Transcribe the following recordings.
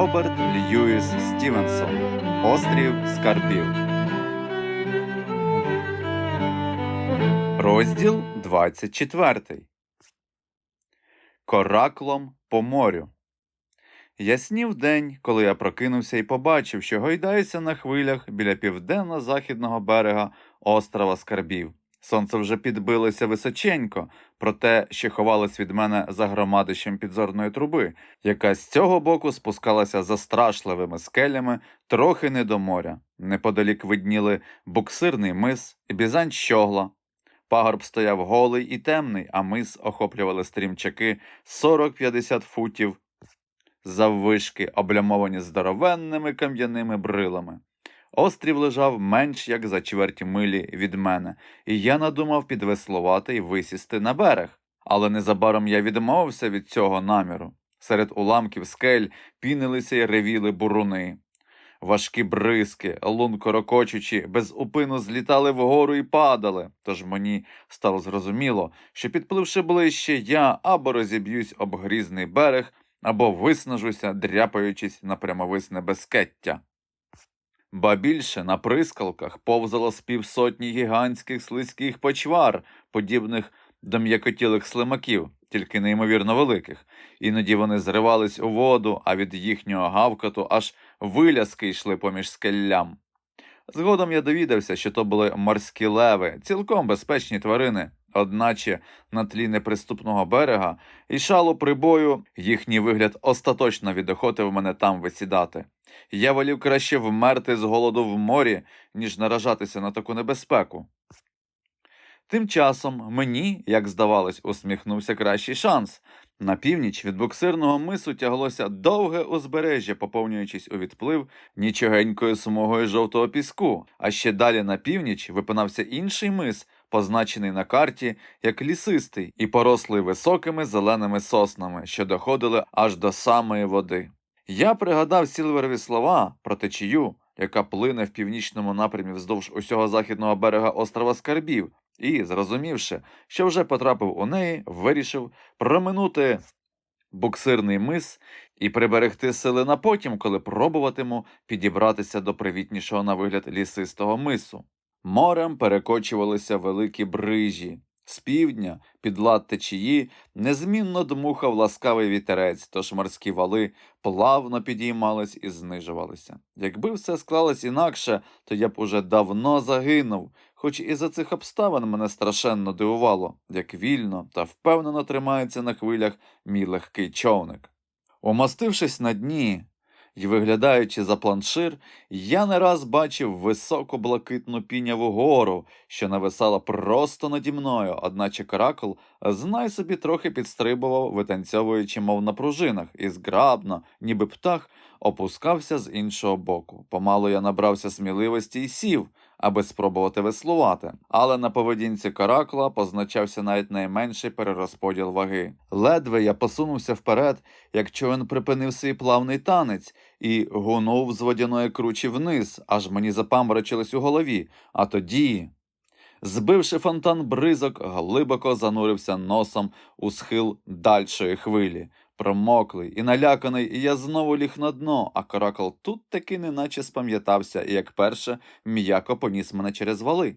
Роберт Льюіс Стівенсон Острів Скарбів. Розділ 24. Кораклом по морю. Яснів день, коли я прокинувся і побачив, що гойдаюся на хвилях біля південно-західного берега острова Скарбів. Сонце вже підбилося височенько, проте ще ховалось від мене за громадищем підзорної труби, яка з цього боку спускалася за страшливими скелями трохи не до моря. Неподалік видніли буксирний мис і бізань щогла. Пагорб стояв голий і темний, а мис охоплювали стрімчаки 40-50 футів заввишки, облямовані здоровенними кам'яними брилами. Острів лежав менш як за чверть милі від мене, і я надумав підвеслувати і висісти на берег. Але незабаром я відмовився від цього наміру. Серед уламків скель пінилися й ревіли буруни. Важкі бризки, лунко рокочучи, без упину злітали вгору і падали. Тож мені стало зрозуміло, що підпливши ближче, я або розіб'юсь об грізний берег, або виснажуся, дряпаючись на прямовисне безкеття. Ба більше на прискалках повзало з півсотні гігантських слизьких почвар, подібних до м'якотілих слимаків, тільки неймовірно великих. Іноді вони зривались у воду, а від їхнього гавкоту аж виляски йшли поміж скеллям. Згодом я довідався, що то були морські леви, цілком безпечні тварини, одначе на тлі неприступного берега і шалу прибою їхній вигляд остаточно відохотив мене там висідати. Я волів краще вмерти з голоду в морі, ніж наражатися на таку небезпеку. Тим часом мені, як здавалось, усміхнувся кращий шанс. На північ від буксирного мису тяглося довге узбережжя, поповнюючись у відплив нічогенькою смугою жовтого піску, а ще далі на північ випинався інший мис, позначений на карті як лісистий і порослий високими зеленими соснами, що доходили аж до самої води. Я пригадав сілверові слова про течію, яка плине в північному напрямі вздовж усього західного берега острова Скарбів, і, зрозумівши, що вже потрапив у неї, вирішив проминути буксирний мис і приберегти сили на потім, коли пробуватиму підібратися до привітнішого на вигляд лісистого мису. Морем перекочувалися великі брижі. З півдня, під лад течії, незмінно дмухав ласкавий вітерець, тож морські вали плавно підіймались і знижувалися. Якби все склалось інакше, то я б уже давно загинув, хоч і за цих обставин мене страшенно дивувало, як вільно та впевнено тримається на хвилях мій легкий човник. Умостившись на дні і виглядаючи за планшир, я не раз бачив високу блакитну піняву гору, що нависала просто наді мною, одначе каракул, знай собі, трохи підстрибував, витанцьовуючи, мов на пружинах, і зграбно, ніби птах, опускався з іншого боку. Помалу я набрався сміливості і сів, аби спробувати веслувати, але на поведінці каракула позначався навіть найменший перерозподіл ваги. Ледве я посунувся вперед, як човен припинив свій плавний танець і гунув з водяної кручі вниз, аж мені запаморочилось у голові. А тоді. Збивши фонтан бризок, глибоко занурився носом у схил дальшої хвилі. Промоклий і наляканий, і я знову ліг на дно, а каракул тут таки неначе спам'ятався і, як перше, м'яко поніс мене через вали.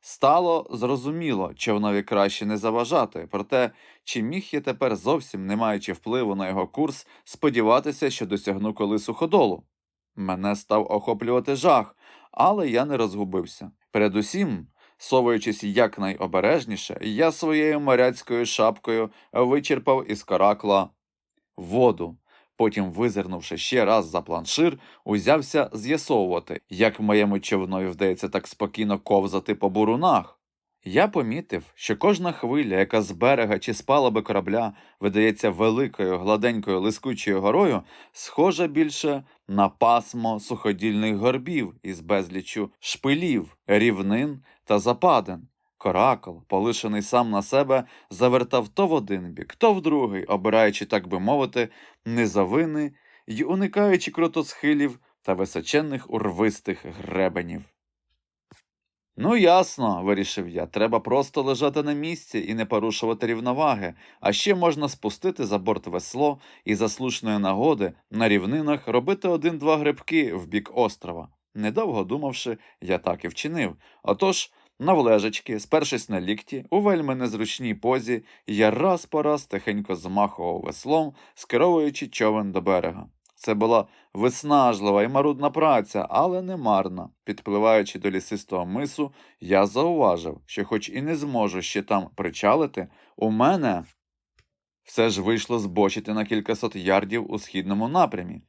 Стало зрозуміло, човнові краще не заважати, проте чи міг я тепер зовсім, не маючи впливу на його курс, сподіватися, що досягну коли суходолу? Мене став охоплювати жах, але я не розгубився. Передусім, совуючись якнайобережніше, я своєю моряцькою шапкою вичерпав із каракла воду. Потім, визирнувши ще раз за планшир, узявся з'ясовувати, як моєму човнові вдається так спокійно ковзати по бурунах. Я помітив, що кожна хвиля, яка з берега чи з палуби корабля видається великою, гладенькою лискучою горою, схожа більше на пасмо суходільних горбів із безлічу шпилів, рівнин та западин. Коракол, полишений сам на себе, завертав то в один бік, то в другий, обираючи, так би мовити, низовини й уникаючи крутосхилів та височенних урвистих гребенів. Ну, ясно, вирішив я. Треба просто лежати на місці і не порушувати рівноваги, а ще можна спустити за борт весло і за слушної нагоди на рівнинах робити один-два грибки в бік острова. Недовго думавши, я так і вчинив. Отож, навлежечки, спершись на лікті, у вельми незручній позі, я раз по раз тихенько змахував веслом, скеровуючи човен до берега. Це була виснажлива і марудна праця, але не марна. Підпливаючи до лісистого мису, я зауважив, що, хоч і не зможу ще там причалити, у мене все ж вийшло збочити на кількасот ярдів у східному напрямі.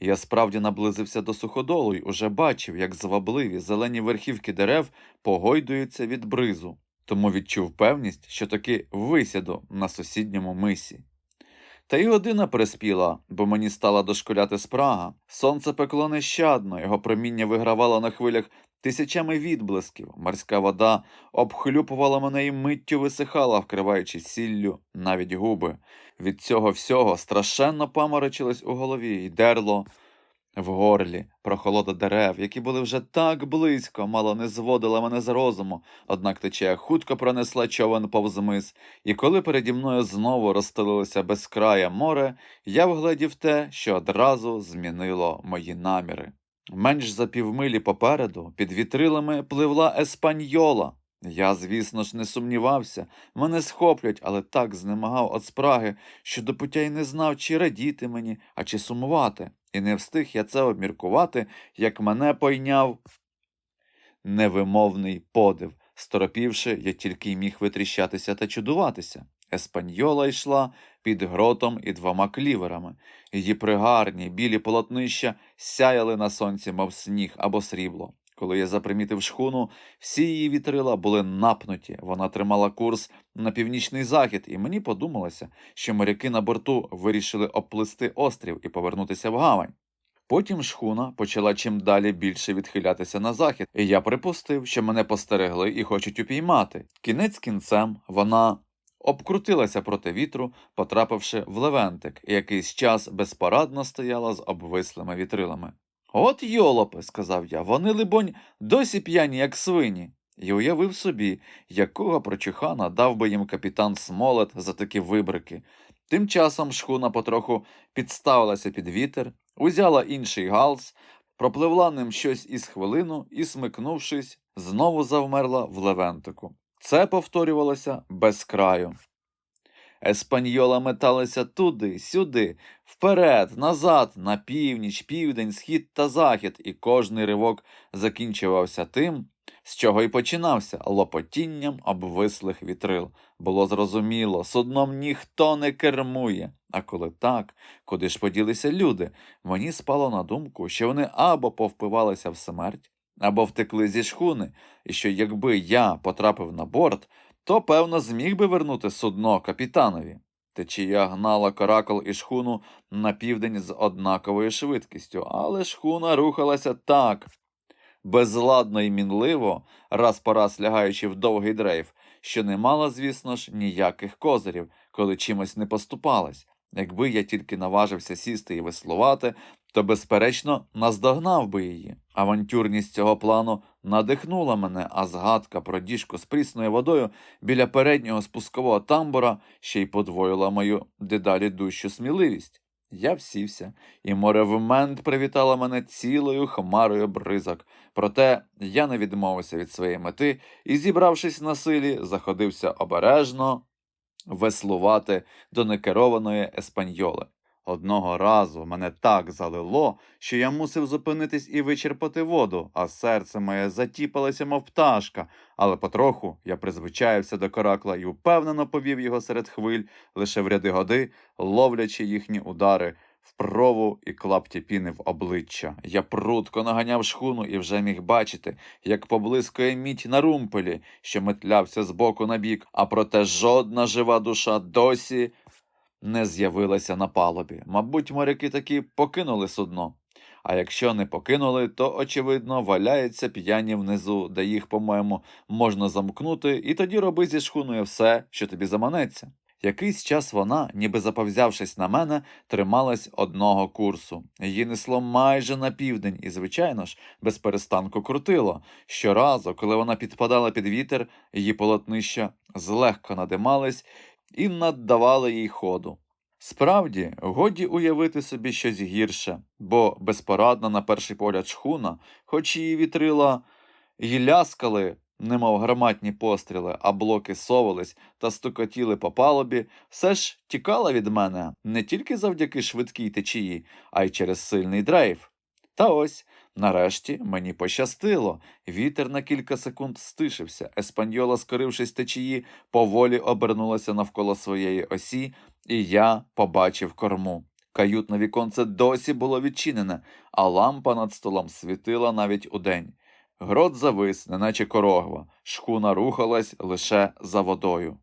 Я справді наблизився до суходолу й уже бачив, як звабливі зелені верхівки дерев погойдуються від бризу, тому відчув певність, що таки висяду на сусідньому мисі. Та й година приспіла, бо мені стала дошкуляти спрага. Сонце пекло нещадно, його проміння вигравало на хвилях тисячами відблисків. Морська вода обхлюпувала мене і миттю висихала, вкриваючи сіллю навіть губи. Від цього всього страшенно паморочилось у голові й дерло в горлі. Прохолода дерев, які були вже так близько, мало не зводила мене з розуму, однак течія хутко пронесла човен повз мис, і коли переді мною знову розстелилося безкрає море, я вгледів те, що одразу змінило мої наміри. Менш за півмилі попереду під вітрилами пливла еспаньола. Я, звісно ж, не сумнівався, мене схоплять, але так знемагав від спраги, що до пуття й не знав, чи радіти мені, а чи сумувати. І не встиг я це обміркувати, як мене пойняв невимовний подив. Сторопівши, я тільки й міг витріщатися та чудуватися. Еспаньола йшла під гротом і двома кліверами. Її пригарні білі полотнища сяяли на сонці, мов сніг або срібло. Коли я запримітив шхуну, всі її вітрила були напнуті. Вона тримала курс на північний захід, і мені подумалося, що моряки на борту вирішили обплисти острів і повернутися в гавань. Потім шхуна почала чим далі більше відхилятися на захід, і я припустив, що мене постерегли і хочуть упіймати. Кінець кінцем вона обкрутилася проти вітру, потрапивши в левентик, якийсь час безпорадно стояла з обвислими вітрилами. От йолопи, сказав я, вони, либонь, досі п'яні, як свині. І уявив собі, якого прочухана дав би їм капітан Смолет за такі вибрики. Тим часом шхуна потроху підставилася під вітер, узяла інший галс, пропливла ним щось із хвилину і, смикнувшись, знову завмерла в левентику. Це повторювалося без краю. Еспаньола металася туди, сюди, вперед, назад, на північ, південь, схід та захід, і кожний ривок закінчувався тим, з чого й починався лопотінням обвислих вітрил. Було зрозуміло, судном ніхто не кермує. А коли так, куди ж поділися люди? Мені спало на думку, що вони або повпивалися в смерть, або втекли зі шхуни, і що якби я потрапив на борт, то, певно, зміг би вернути судно капітанові. Течія гнала каракол і шхуну на південь з однаковою швидкістю, але шхуна рухалася так, безладно і мінливо, раз по раз лягаючи в довгий дрейф, що не мала, звісно ж, ніяких козирів, коли чимось не поступалась. Якби я тільки наважився сісти і веслувати, то, безперечно, наздогнав би її. Авантюрність цього плану надихнула мене, а згадка про діжку з прісною водою біля переднього спускового тамбура ще й подвоїла мою дедалі дужчу сміливість. Я всівся, і море в мент привітало мене цілою хмарою бризок. Проте я не відмовився від своєї мети і, зібравшись на силі, заходився обережно веслувати до некерованої еспаньоли. Одного разу мене так залило, що я мусив зупинитись і вичерпати воду, а серце моє затіпалося, мов пташка, але потроху я призвичаєвся до коракла і впевнено повів його серед хвиль, лише в ряди годи, ловлячи їхні удари в прову і клапті піни в обличчя. Я прудко наганяв шхуну і вже міг бачити, як поблискує мідь на румпелі, що метлявся з боку на бік, а проте жодна жива душа досі не з'явилася на палубі. Мабуть, моряки таки покинули судно. А якщо не покинули, то, очевидно, валяються п'яні внизу, де їх, по-моєму, можна замкнути, і тоді роби зі шхуною все, що тобі заманеться. Якийсь час вона, ніби заповзявшись на мене, трималась одного курсу. Її несло майже на південь, і, звичайно ж, без перестанку крутило. Щоразу, коли вона підпадала під вітер, її полотнища злегка надимались і наддавали їй ходу. Справді, годі уявити собі щось гірше, бо безпорадна на перший погляд шхуна, хоч її вітрила й ляскали, немов гарматні постріли, а блоки совались та стукотіли по палубі, все ж тікала від мене не тільки завдяки швидкій течії, а й через сильний дрейф. Та ось, нарешті, мені пощастило. Вітер на кілька секунд стишився. Еспаньола, скорившись течії, поволі обернулася навколо своєї осі, і я побачив корму. Каютне віконце досі було відчинене, а лампа над столом світила навіть удень. Грот завис, неначе корогва, шхуна рухалась лише за водою.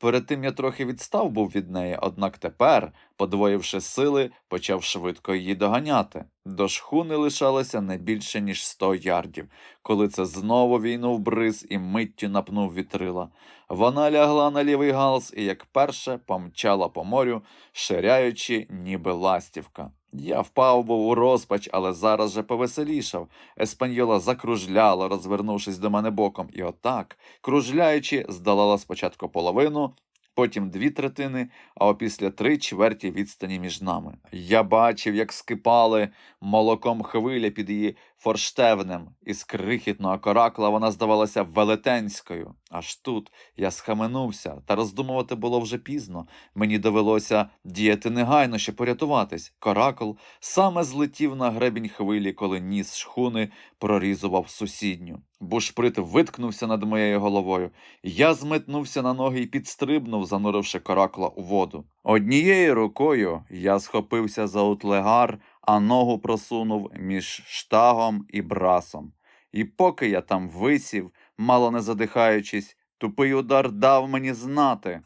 Перед тим я трохи відстав був від неї, однак тепер, подвоївши сили, почав швидко її доганяти. До шхуни лишалося не більше, ніж сто ярдів, коли це знову війнув бриз і миттю напнув вітрила. Вона лягла на лівий галс і, як перше, помчала по морю, ширяючи, ніби ластівка. Я впав був у розпач, але зараз же повеселішав. Еспаньола закружляла, розвернувшись до мене боком, і отак, кружляючи, здолала спочатку половину, потім дві третини, а опісля три чверті відстані між нами. Я бачив, як скипали молоком хвиля під її форштевнем. Із крихітного коракла вона здавалася велетенською. Аж тут я схаменувся, та роздумувати було вже пізно. Мені довелося діяти негайно, щоб порятуватись. Коракл саме злетів на гребінь хвилі, коли ніс шхуни прорізував сусідню. Бушприт виткнувся над моєю головою. Я зметнувся на ноги і підстрибнув, зануривши коракла у воду. Однією рукою я схопився за утлегар, а ногу просунув між штагом і брасом. І поки я там висів, мало не задихаючись, тупий удар дав мені знати,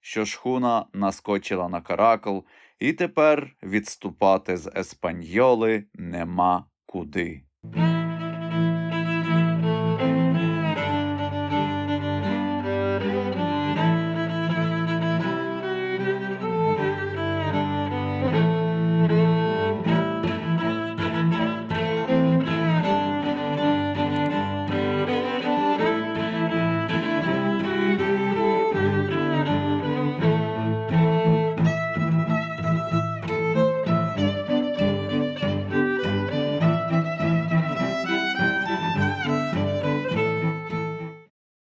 що шхуна наскочила на каракл, і тепер відступати з еспаньоли нема куди.